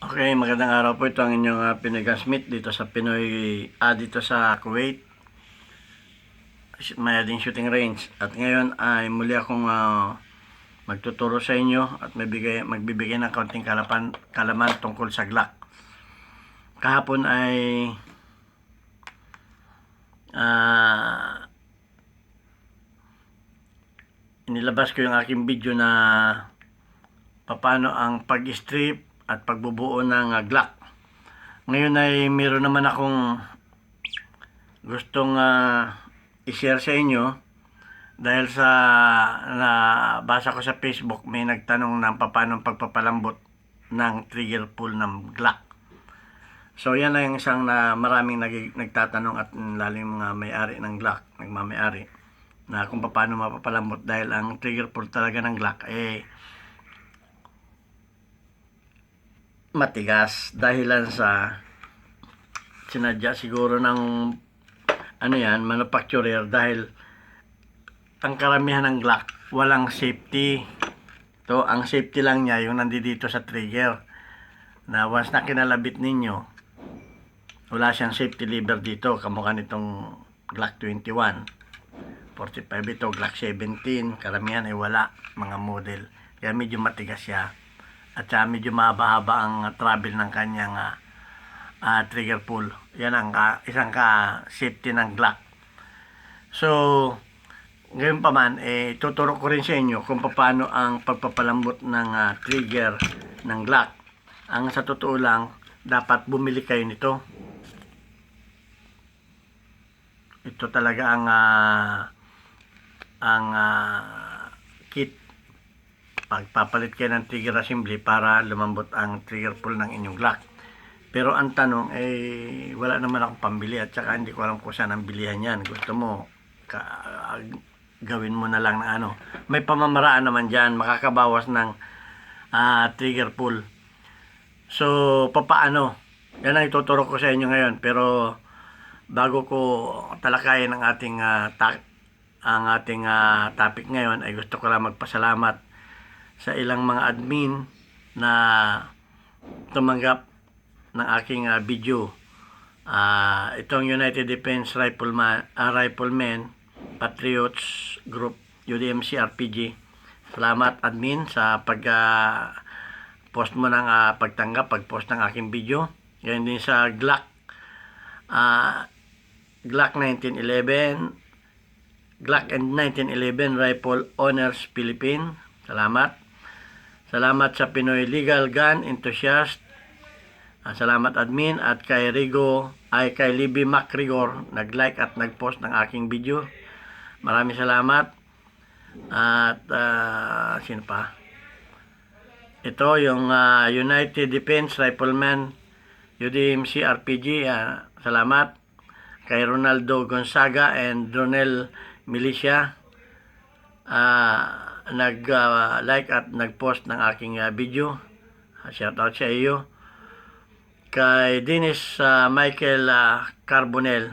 Okay, magandang araw po. Ito ang inyong uh, Pinoy Gunsmith dito sa Pinoy, ah, dito sa Kuwait. Mayading shooting range. At ngayon ay muli akong ah, magtuturo sa inyo at magbigay, magbibigay ng kaunting kalapan, kalaman tungkol sa Glock. Kahapon ay ah inilabas ko yung aking video na paano ang pag-strip at pagbubuo ng uh, Glock. Ngayon ay meron naman akong gustong uh, i-share sa inyo dahil sa nabasa ko sa Facebook may nagtanong ng paano pagpapalambot ng trigger pull ng Glock. So yan ay isang na maraming nag, nagtatanong at lalim mga may-ari ng Glock, nagmamay-ari na kung paano mapapalambot dahil ang trigger pull talaga ng Glock eh matigas dahilan sa sinadya siguro ng ano yan, manufacturer dahil ang karamihan ng Glock walang safety. To, ang safety lang niya yung nandito sa trigger. Na once na kinalabit ninyo, wala siyang safety lever dito, kamukha nitong Glock 21. 45 ito, Glock 17, karamihan ay wala mga model. Kaya medyo matigas siya at saka medyo mahaba-haba ang travel ng kanyang ah, ah, trigger pull. Yan ang ka, isang ka safety ng Glock. So, ngayon pa man, eh, tuturo ko rin sa inyo kung paano ang pagpapalambot ng ah, trigger ng Glock. Ang sa totoo lang, dapat bumili kayo nito. Ito talaga ang ah, ang ah, kit pagpapalit kayo ng trigger assembly para lumambot ang trigger pull ng inyong Glock. Pero ang tanong eh wala naman akong pambili at saka hindi ko alam kung saan ang bilihan yan. Gusto mo ka, gawin mo na lang na ano. May pamamaraan naman dyan, makakabawas ng ah, trigger pull. So, papaano? Yan ang ituturo ko sa inyo ngayon. Pero bago ko talakayin ang ating ah, ta- ang ating ah, topic ngayon ay gusto ko lang magpasalamat sa ilang mga admin na tumanggap ng aking ah, video. Ah, itong United Defense Rifleman, ah, Riflemen Patriots Group UDMC RPG. Salamat admin sa pag ah, post mo ng ah, pagtanggap, pag-post ng aking video. Ganyan din sa Glock ah, Glock 1911 Glock and 1911 Rifle Owners Philippine. Salamat. Salamat sa Pinoy Legal Gun Enthusiast. Ah, salamat admin at kay Rigo ay kay Libby Macrigor nag-like at nag-post ng aking video. Maraming salamat. At ah, sino pa? Ito yung ah, United Defense Rifleman UDMC RPG. ah, salamat kay Ronaldo Gonzaga and Ronel Milicia. Ah, nag-like at nag-post ng aking ah, video. Shout out sa iyo. Kay Dennis ah, Michael ah, Carbonel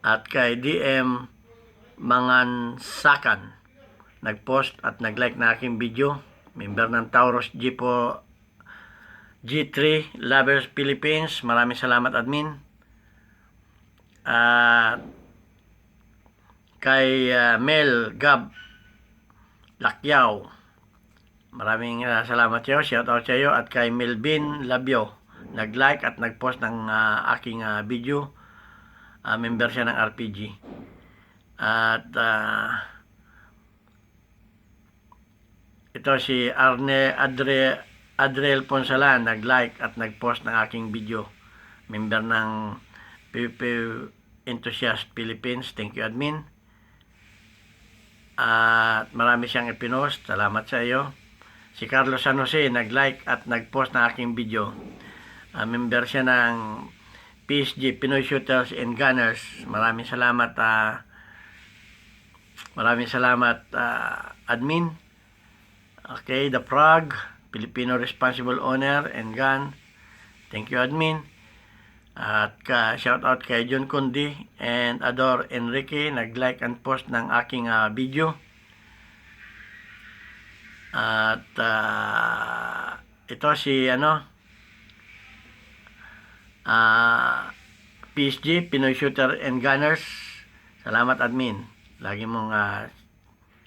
at kay DM Mangansakan nag-post at nag-like na aking video. Member ng Taurus G po G3 Lovers Philippines. Maraming salamat admin. At kay ah, Mel Gab Lakyaw. Maraming ah, salamat sa iyo. Shout out sa iyo. At kay Melvin Labio. Nag-like at nag-post ng ah, aking ah, video. Ah, member siya ng RPG. At ah, ito si Arne Adre Adriel Ponsalan nag-like at nag-post ng aking video. Member ng PP Enthusiast Philippines. Thank you admin. At marami siyang ipinost. Salamat sa iyo. Si Carlos San Jose nag-like at nag-post ng aking video. Ah, member siya ng PSG Pinoy Shooters and Gunners. Maraming salamat ah, maraming salamat ah, admin. Okay, The Prague, Filipino Responsible Owner and Gun. Thank you admin. At ka, shout out kay John Kundi and Ador Enrique nag-like and post ng aking ah, video. At ah, ito si ano ah PSG Pinoy Shooter and Gunners. Salamat admin. Lagi mong uh,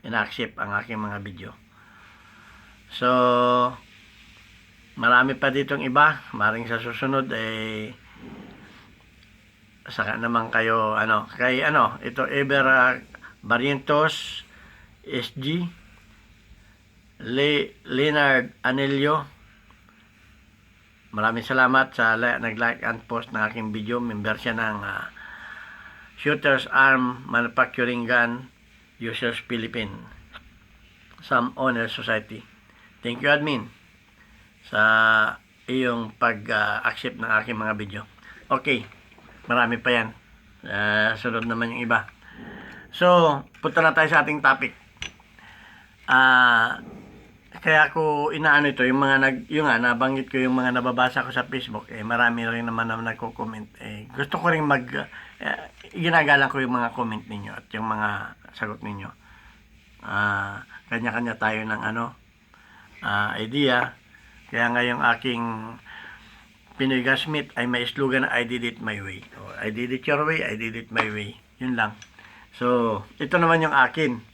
ina-accept ang aking mga video. So marami pa ditong iba. Maring sa susunod eh saka naman kayo ano kay ano ito Ever uh, Barrientos SG Le Leonard Anelio Maraming salamat sa nag-like and post ng aking video. Member siya ng ah, Shooters Arm Manufacturing Gun Users Philippine. Some Owner Society. Thank you admin sa iyong pag-accept ng aking mga video. Okay, marami pa yan. Ah, sunod naman yung iba. So, punta na tayo sa ating topic. Ah, kaya ako inaano ito, yung mga nag, yung nga, nabanggit ko yung mga nababasa ko sa Facebook, eh, marami rin naman na nagko-comment. Eh, gusto ko rin mag, eh, ginagalang ko yung mga comment ninyo at yung mga sagot ninyo. Ah, kanya-kanya tayo ng ano, ah, idea. Kaya nga yung aking Pinoy Gasmith ay may slogan na I did it my way. O, I did it your way, I did it my way. Yun lang. So, ito naman yung akin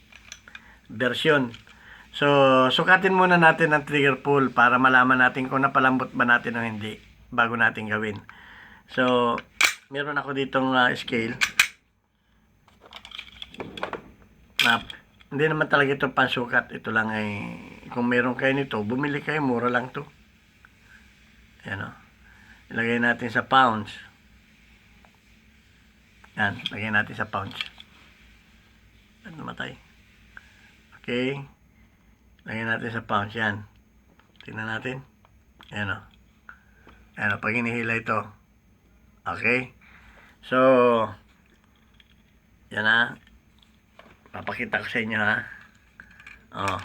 version. So, sukatin muna natin ang trigger pull para malaman natin kung napalambot ba natin o hindi bago natin gawin. So, meron ako ditong ah, scale na hindi naman talaga ito pansukat. Ito lang ay kung meron kayo nito, bumili kayo, mura lang to. Yan o. Ilagay natin sa pounds. Yan, lagay natin sa pounds. Ano namatay? Okay. Lagyan natin sa pounds yan. Tingnan natin. Ayan o. Ayan o, pag hinihila ito. Okay. So, yan na. Papakita ko sa inyo ha. O.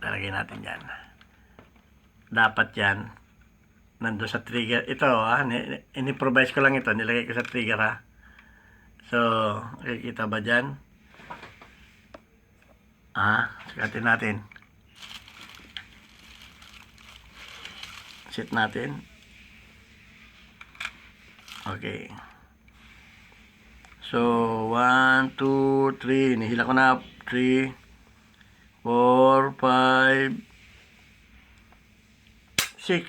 Lalagay natin yan. Dapat yan. Nandun sa trigger. Ito ha. ni- Ini-provise ko lang ito. Nilagay ko sa trigger ha. So, nakikita ba dyan? Ah, sikatin natin. Set natin. Okay. So, 1, 2, 3. Nihila ko na. 3, 4, 5, 6.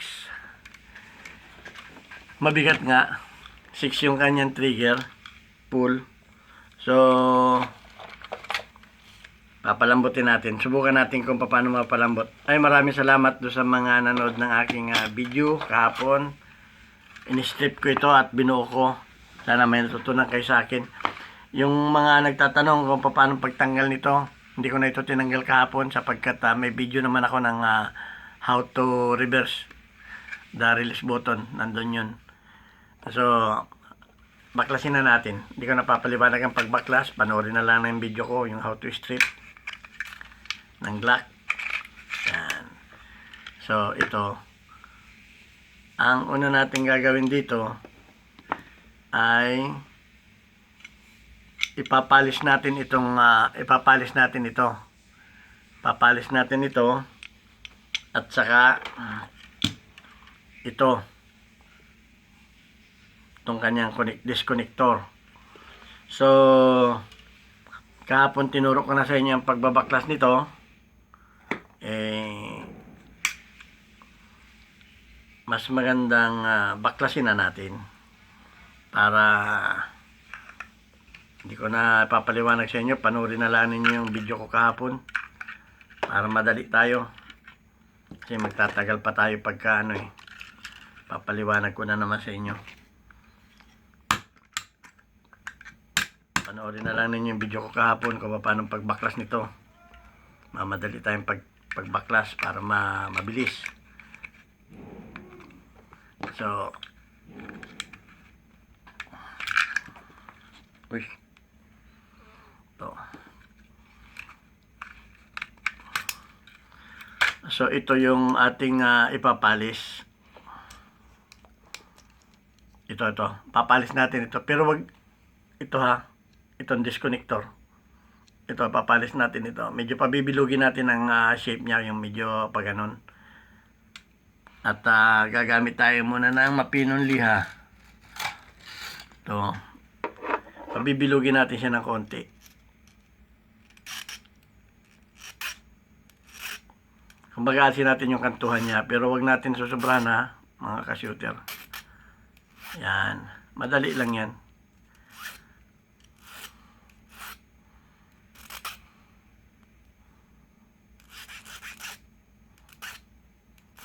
Mabigat nga. 6 yung kanyang trigger. Pull. So, papalambutin natin. Subukan natin kung paano mapalambot. Ay maraming salamat do sa mga nanood ng aking ah, video kahapon. In-strip ko ito at binuo ko. Sana may natutunan kayo sa akin. Yung mga nagtatanong kung paano pagtanggal nito, hindi ko na ito tinanggal kahapon sapagkat ah, may video naman ako ng ah, how to reverse the release button. Nandun yun. So, baklasin na natin. Hindi ko napapaliwanag ang pagbaklas. Panoorin na lang ng video ko, yung how to strip ng Glock. Yan. So, ito. Ang una natin gagawin dito ay ipapalis natin itong ah, ipapalis natin ito. Papalis natin ito at saka ito itong kanyang connect, disconnector. So, kahapon tinuro ko na sa inyo ang pagbabaklas nito. Eh, mas magandang ah, baklasin na natin para hindi ko na papaliwanag sa inyo. Panoorin na lang ninyo yung video ko kahapon para madali tayo. Kasi magtatagal pa tayo pagka ano eh. Papaliwanag ko na naman sa inyo. Panoorin na lang ninyo yung video ko kahapon kung paano pagbaklas nito. Mamadali tayong pag, pagbaklas para ma, mabilis. So, Uy. Ito. So, ito yung ating ah, ipapalis. Ito, ito. Papalis natin ito. Pero wag, ito ha, itong disconnector. ito, papalis natin ito. Medyo pabibilugin natin ang ah, shape niya, yung medyo pa ganun. At ah, gagamit tayo muna ng mapinong liha. Ito. Pabibilugin natin siya ng konti. Kumbaga asin natin yung kantuhan niya, pero wag natin susobrahan ha, mga ka-shooter. Yan. Madali lang yan.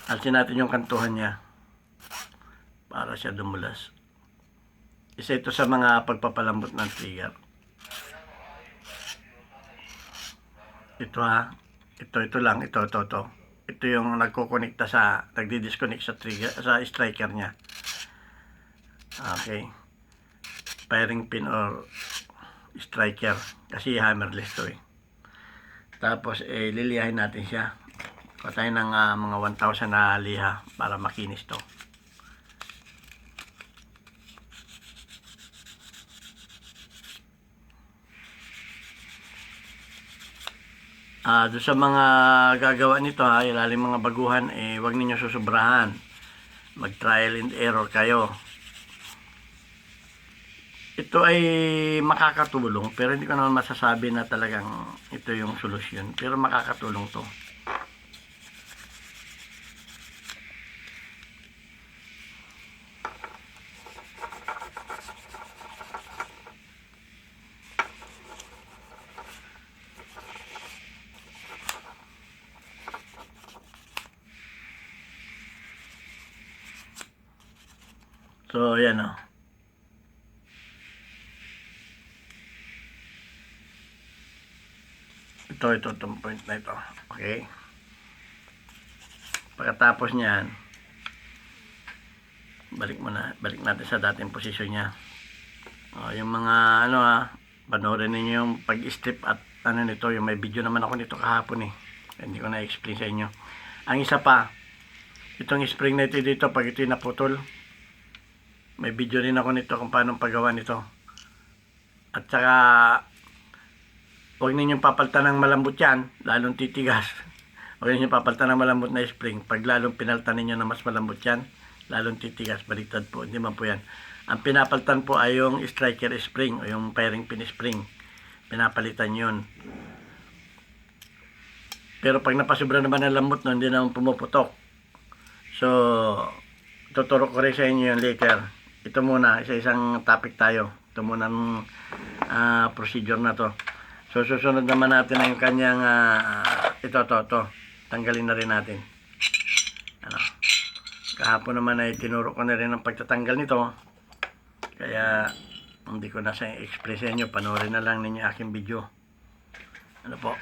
Asin natin yung kantuhan niya para siya dumulas. Isa ito sa mga pagpapalambot ng trigger. Ito ha. Ito, ito lang. Ito, ito, ito. Ito yung nagkukonekta sa, nagdi-disconnect sa trigger, sa striker niya. Okay. Firing pin or striker. Kasi hammerless to eh. Tapos, eh, liliyahin natin siya. Kuha tayo ng ah, mga 1,000 na liha para makinis to. Ah, doon sa mga gagawa nito ha, ilalim mga baguhan, eh, wag ninyo susobrahan. Mag trial and error kayo. Ito ay makakatulong, pero hindi ko naman masasabi na talagang ito yung solusyon. Pero makakatulong to. So, yan o. Ito, ito, itong point na ito. Okay? Pagkatapos niyan, balik mo na, balik natin sa dating posisyon niya. O, yung mga, ano ha, panoorin ninyo yung pag-strip at ano nito, yung may video naman ako nito kahapon eh. Hindi ko na-explain sa inyo. Ang isa pa, itong spring na ito dito, pag ito naputol, may video rin ako nito kung paano paggawa nito. At saka, huwag ninyong papalitan ng malambot yan, lalong titigas. Huwag ninyong papalitan ng malambot na spring. Pag lalong pinalitan ninyo na mas malambot yan, lalong titigas, baliktad po. Hindi man po yan. Ang pinapalitan po ay yung striker spring o yung firing pin spring. Pinapalitan yun. Pero pag napasobra naman ng lambot no, hindi naman pumuputok. So, tuturo ko rin sa inyo yung later. Ito muna, isa-isang topic tayo. Ito muna ang ah, procedure na to. So, susunod naman natin ang kanyang, ah, ito, to, to. Tanggalin na rin natin. Ano. Kahapon naman ay tinuro ko na rin ang pagtatanggal nito. Kaya, hindi ko na sa express sa inyo. Panoorin na lang ninyo aking video. Ano po.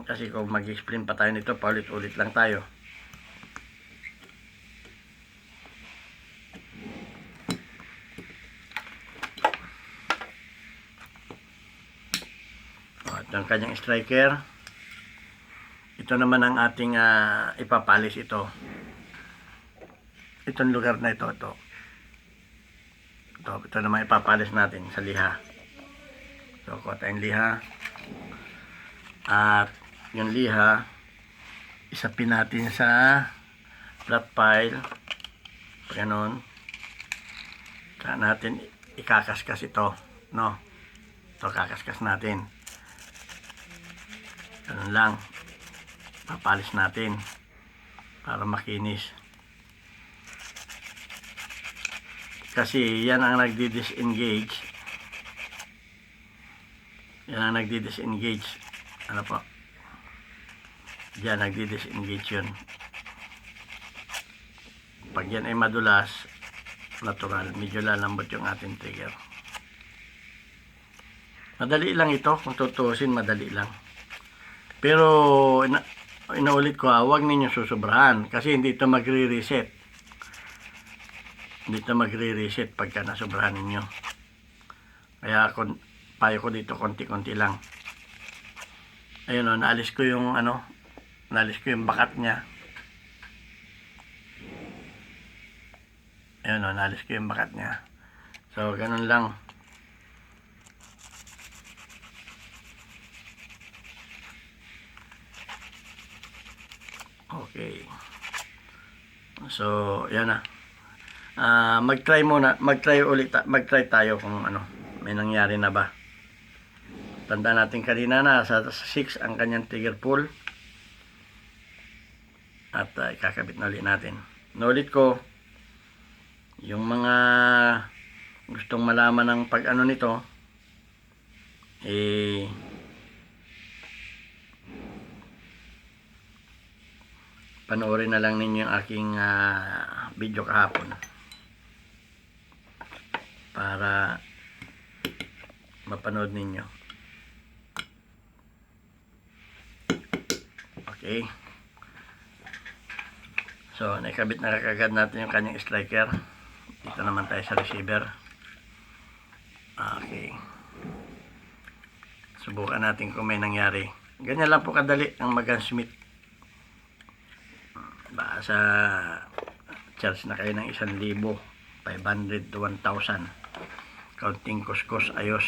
Kasi kung mag-explain pa tayo nito, paulit-ulit lang tayo. Ang kanyang striker. Ito naman ang ating ah, ipapalis ito. Itong lugar na ito, ito. Ito, ito naman ipapalis natin sa liha. So, kuha tayong liha. At yung liha, isapin natin sa flat pile. Ganon. Saan natin ikakaskas ito. No? Ito, kakaskas natin. Ganun lang. Papalis natin para makinis. Kasi yan ang nagdi-disengage. Yan ang nagdi-disengage. Ano po? Yan, nagdi-disengage yun. Pag yan ay madulas, natural, medyo lalambot yung ating trigger. Madali lang ito, kung tutuusin, madali lang. Pero, ina inaulit ko, ah, huwag ninyo susobrahan kasi hindi ito magre-reset. Hindi ito magre-reset pagka nasobrahan ninyo. Kaya, kung, payo ko dito, konti-konti lang. Ayun o, naalis ko yung ano, naalis ko yung bakat niya. Ayun o, naalis ko yung bakat niya. So, ganun lang. Okay. So, yan na. Ah, mag-try muna, mag-try ulit, mag-try tayo kung ano, may nangyari na ba. Tanda natin kanina na sa 6 ang kanyang trigger pull. At ah, ikakabit na ulit natin. Naulit ko, yung mga gustong malaman ng pag-ano nito, eh, panoorin na lang ninyo yung aking ah, video kahapon. Para mapanood ninyo. Okay. So nakabit na kagad natin yung kanyang striker. Dito naman tayo sa receiver. Okay. Subukan natin kung may nangyari. Ganyan lang po kadali ang mag-smith ba sa charge na kayo ng 1,000 500 to 1,000 counting kuskus ayos.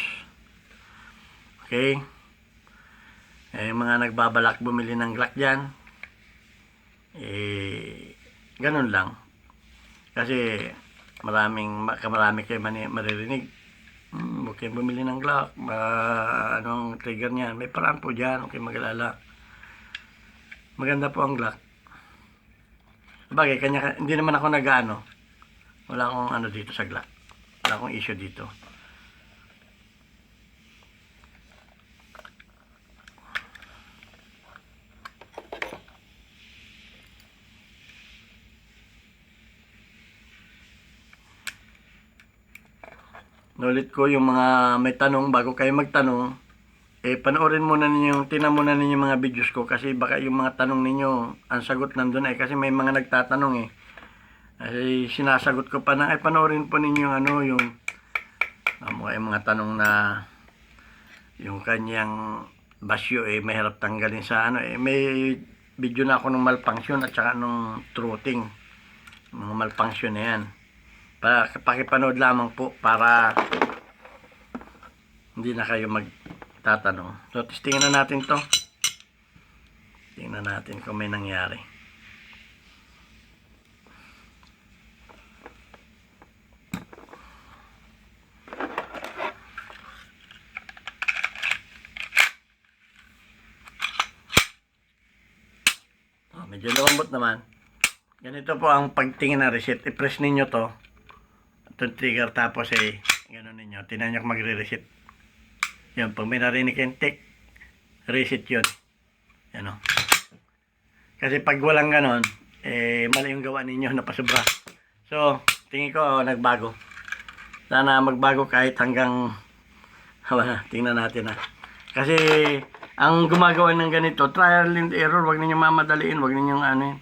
Okay? Eh mga nagbabalak bumili ng Glock dyan eh ganun lang. Kasi maraming ma- marami kayo mani, maririnig. Hmm, kayong bumili ng Glock. Ba, anong trigger niyan? May paraan po dyan kayong magalala. Maganda po ang Glock Bagay, kanya, hindi naman ako nag-ano. Wala akong ano dito sa Glock. Wala akong issue dito. Nulit ko yung mga may tanong bago kayo magtanong eh panoorin muna ninyo, tinan muna ninyo mga videos ko kasi baka yung mga tanong ninyo, ang sagot nandun eh kasi may mga nagtatanong eh. Ay sinasagot ko pa na, ay panoorin po ninyo yung ano, yung mga, yung mga tanong na yung kanyang basyo eh mahirap tanggalin sa ano eh may video na ako ng malfunction at saka nung throating mga malfunction na yan para pakipanood lamang po para hindi na kayo mag tatanong. So, testingin na natin to. Tingnan natin kung may nangyari. Oh, medyo lumambot naman. Ganito po ang pagtingin ng reset. I-press ninyo to. Itong trigger tapos eh, gano'n ninyo. Tinan nyo magre-reset. Yan, pag may narinig kayong tick, reset yun. Yan o. Kasi pag walang ganon, eh, mali yung gawa ninyo na pasubra. So, tingin ko, oh, nagbago. Sana magbago kahit hanggang, wala, tingnan natin ha. Kasi, ang gumagawa ng ganito, trial and error, wag ninyo mamadaliin, wag ninyo ano yun.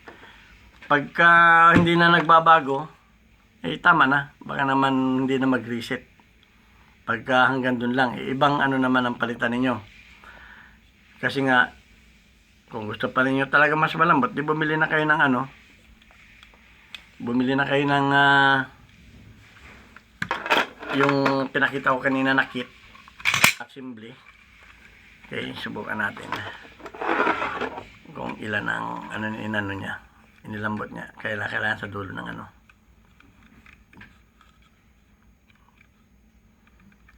Pagka hindi na nagbabago, eh tama na. Baka naman hindi na mag-reset pagka hanggang dun lang, eh, ibang ano naman ang palitan ninyo. Kasi nga, kung gusto pa ninyo talaga mas malambot, di bumili na kayo ng ano, bumili na kayo ng ah, yung pinakita ko kanina na kit, assembly. Okay, subukan natin. Kung ilan ang ano inano niya, inilambot niya. Kailangan, kailangan sa dulo ng ano.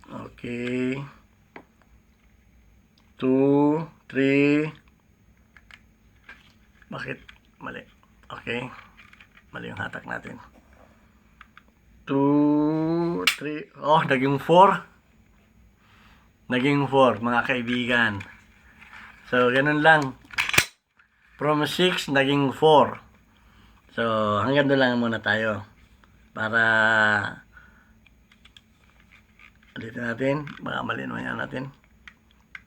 Okay. Two, three. Bakit? Mali. Okay. Mali yung hatak natin. Two, three. Oh, naging four. Naging four, mga kaibigan. So, ganun lang. From six, naging four. So, hanggang doon lang muna tayo. Para Ulitin natin. Baka mali naman yan natin.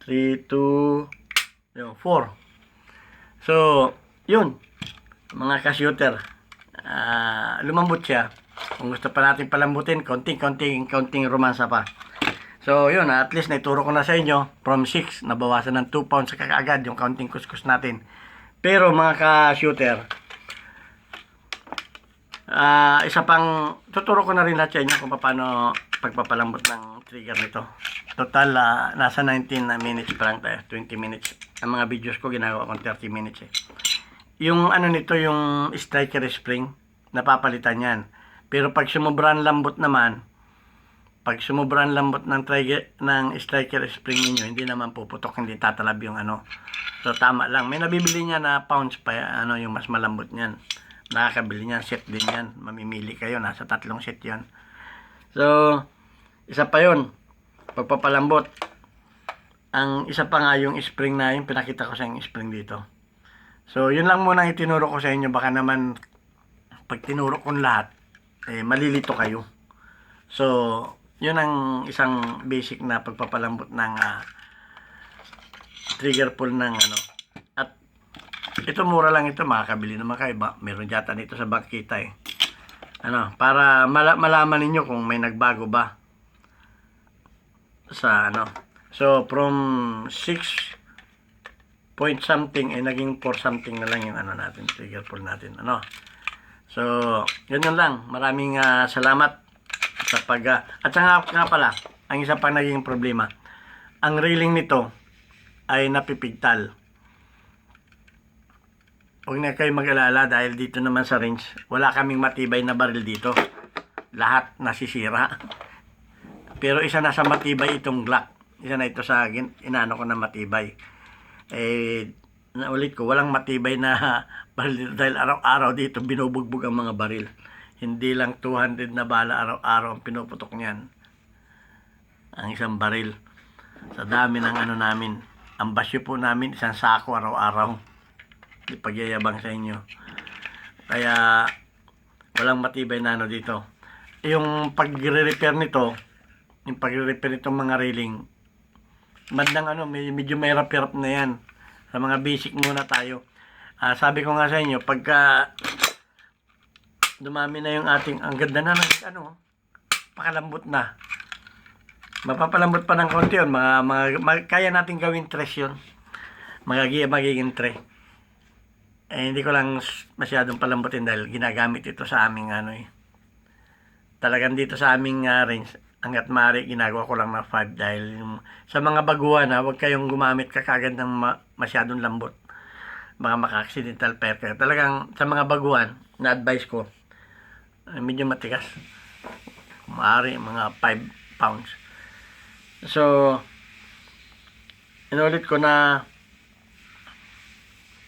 3, 2, yung 4. So, yun. Mga ka-shooter. Ah, lumambot siya. Kung gusto pa natin palambutin, konting, konting, konting romansa pa. So, yun. At least naituro ko na sa inyo. From 6, nabawasan ng 2 pounds kakaagad yung counting kuskus natin. Pero mga ka-shooter, Ah, isa pang tuturo ko na rin lahat sa inyo kung paano pagpapalambot ng trigger nito. Total ah, nasa 19 na minutes pa lang tayo, 20 minutes. Ang mga videos ko ginagawa ko 30 minutes eh. yung ano nito, yung striker spring, napapalitan yan. Pero pag sumubran lambot naman, pag sumubran lambot ng trigger ng striker spring ninyo, hindi naman puputok, hindi tatalab yung ano. So tama lang. May nabibili niya na pounds pa ano yung mas malambot niyan. Nakakabili niyan, set din yan. Mamimili kayo, nasa tatlong set 'yan. So isa pa 'yon. Pagpapalambot. Ang isa pa nga yung spring na yung pinakita ko sa yung spring dito. So yun lang muna itinuro ko sa inyo. Baka naman pag tinuro ko lahat, eh, malilito kayo. So, yun ang isang basic na pagpapalambot ng ah, trigger pull ng ano. At ito mura lang ito, makakabili naman kayo. Ba? Meron yata dito sa Bangkita eh. Ano, para mala- malaman ninyo kung may nagbago ba sa ano. So, from 6 point something ay naging 4 something na lang yung ano natin, trigger pull natin. Ano? So, yun yun lang. Maraming ah, salamat sa pag... ah, at saka nga pala, ang isa pang naging problema, ang railing nito ay napipigtal. Huwag na kayo mag-alala dahil dito naman sa range, wala kaming matibay na baril dito. Lahat nasisira. Pero isa na sa matibay itong Glock. Isa na ito sa inano ko na matibay. Eh, naulit ko, walang matibay na baril dito dahil araw-araw dito binubugbog ang mga baril. Hindi lang 200 na bala araw-araw ang pinuputok niyan. Ang isang baril. Sa dami ng ano namin. Ang basyo po namin, isang sako araw-araw. Di pagyayabang sa inyo. Kaya, walang matibay na ano dito. Yung pagre-repair nito, yung pagre-repair nitong mga railing, bandang ano, medyo may hirap na yan. Sa mga basic muna tayo. Ah, sabi ko nga sa inyo, pagka dumami na yung ating, ang ganda na ng ano, pakalambot na. Mapapalambot pa ng konti yun. Mga, mga, mag- kaya natin gawin tres yun. Magagi, magiging tre. Eh, hindi ko lang masyadong palambutin dahil ginagamit ito sa aming ano eh. Talagang dito sa aming ah, range, hanggat maaari, ginagawa ko lang na 5 dahil yung, sa mga baguhan ha, huwag kayong gumamit ka kagad ng ma- masyadong lambot. Mga maka-accidental pair kayo. Talagang sa mga baguhan, na-advise ko, eh, medyo matigas. Maaari, mga 5 pounds. So, inulit ko na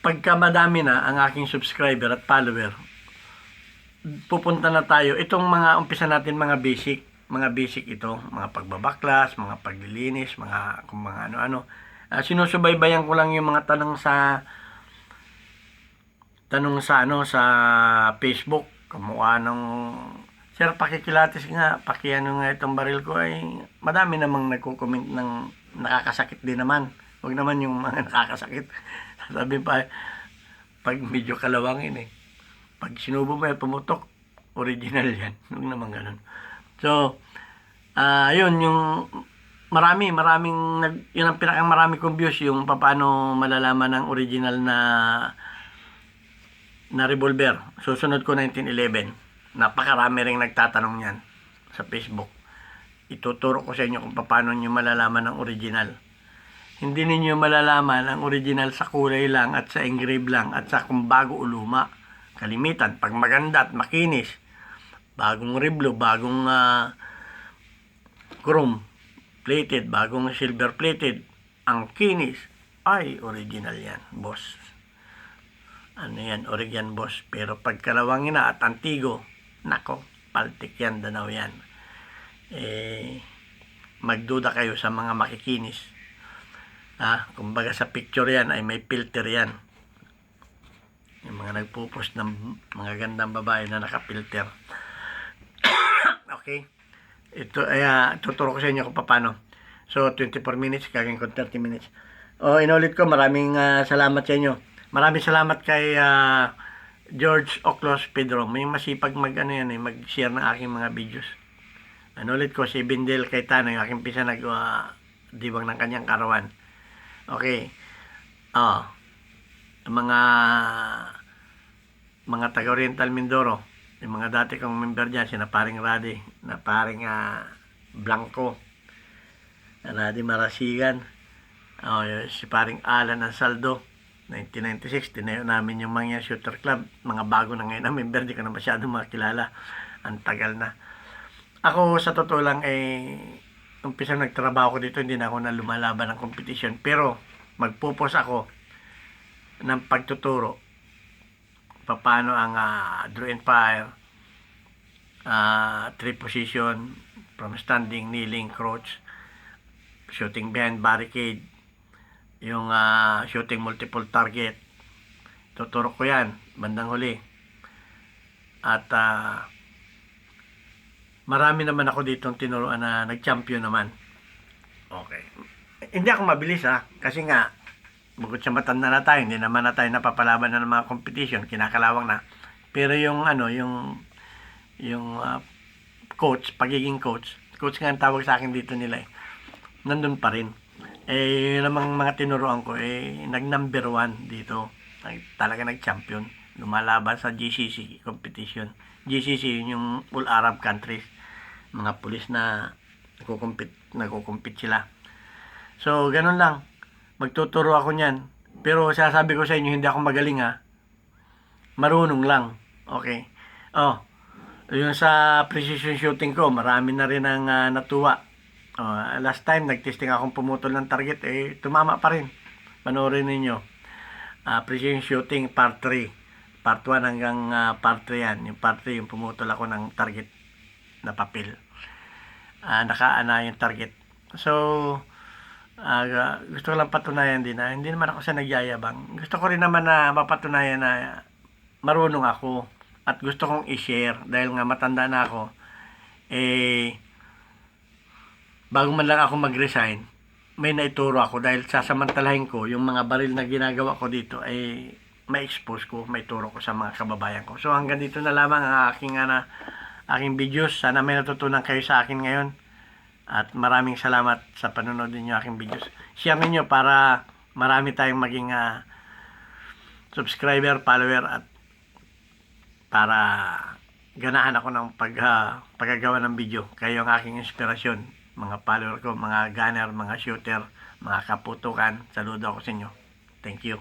pagka madami na ang aking subscriber at follower, pupunta na tayo. Itong mga umpisa natin mga basic, mga basic ito, mga pagbabaklas, mga paglilinis, mga kung mga ano-ano. Ah, sinusubaybayan ko lang yung mga tanong sa tanong sa ano sa Facebook, kumuha ng Sir, pakikilatis nga, pakiano nga itong baril ko ay madami namang nagko-comment ng nakakasakit din naman. Huwag naman yung mga nakakasakit. Sabi pa, pag medyo kalawangin eh. Pag sinubo mo yan, pumutok, original yan. Huwag naman ganun. So, ah yun, yung marami, maraming, nag, yun ang pinakang marami kong views, yung paano malalaman ng original na na revolver. Susunod ko 1911. Napakarami ring nagtatanong yan sa Facebook. Ituturo ko sa inyo kung paano nyo malalaman ang original. Hindi ninyo malalaman ang original sa kulay lang at sa engrave lang at sa kung bago o luma. Kalimitan, pag maganda at makinis, bagong riblo, bagong ah, chrome plated, bagong silver plated, ang kinis, ay original yan, boss ano yan, Oregon boss. Pero pag kalawangin na at antigo, nako, paltik yan, danaw yan. Eh, magduda kayo sa mga makikinis. Ah, kumbaga sa picture yan ay may filter yan. Yung mga nagpo-post ng mga gandang babae na nakapilter. Okay. Ito ay ah, tuturo ko sa inyo kung paano. So 24 minutes, gagawin ko 30 minutes. O inulit ko, maraming ah, salamat sa inyo. Maraming salamat kay ah, George Oclos Pedro. May masipag mag ano yan, eh, mag-share ng aking mga videos. Inulit ko si Bindel Cayetano, yung aking pisa nag ah, diwang ng kanyang karawan. Okay. Oh. Mga mga taga Oriental Mindoro, yung mga dati kong member dyan, sina paring Radi, na paring ah, Blanco, Radi Marasigan, oh, si paring Alan Ansaldo, 1996, tinayo namin yung mga shooter club. Mga bago na ngayon na member, di ko na masyado makilala. Ang tagal na. Ako, sa totoo lang, eh, umpisa nagtrabaho ko dito, hindi na ako na lumalaban ng competition. Pero, magpupos ako ng pagtuturo paano ang ah, draw and fire, ah, three position, from standing, kneeling, crouch, shooting behind barricade, yung ah, shooting multiple target. Tuturo ko yan, bandang huli. At ah, marami naman ako dito tinuruan na nag-champion naman. Okay. Hindi ako mabilis ha, kasi nga, bukod sa matanda na tayo, hindi naman na tayo napapalaban na ng mga competition, kinakalawang na. Pero yung ano, yung yung ah, coach, pagiging coach, coach nga ang tawag sa akin dito nila eh, nandun pa rin. Eh, yun namang mga tinuruan ko, eh, nag-number one dito. Nag, talaga nag-champion. Lumalaban sa GCC competition. GCC, yun yung all Arab countries. Mga pulis na nagkukumpit, nagkukumpit sila. So, ganun lang. Magtuturo ako niyan. Pero sasabi ko sa inyo, hindi ako magaling ha. Marunong lang. Okay. Oh, yung sa precision shooting ko, marami na rin ang ah, natuwa. Oh, last time, nagtesting akong pumutol ng target, eh, tumama pa rin. Panoorin ninyo. Ah, precision shooting part 3. Part 1 hanggang ah, part 3 yan. Yung part 3, yung pumutol ako ng target na papel. Ah, nakaana yung target. So, ah, gusto ko lang patunayan din na hindi naman ako sa nagyayabang. Gusto ko rin naman na mapatunayan na marunong ako at gusto kong i-share dahil nga matanda na ako eh bago man lang ako mag-resign may naituro ako dahil sasamantalahin ko yung mga baril na ginagawa ko dito ay ma-expose ko, may turo ko sa mga kababayan ko. So hanggang dito na lamang ang aking ana aking videos. Sana may natutunan kayo sa akin ngayon. At maraming salamat sa panonood ninyo aking videos. Share ninyo para marami tayong maging ah, subscriber, follower at para ganahan ako ng pag, ah, paggagawa ng video. Kayo ang aking inspirasyon. Mga follower ko, mga gunner, mga shooter, mga kaputukan. Saludo ako sa inyo. Thank you.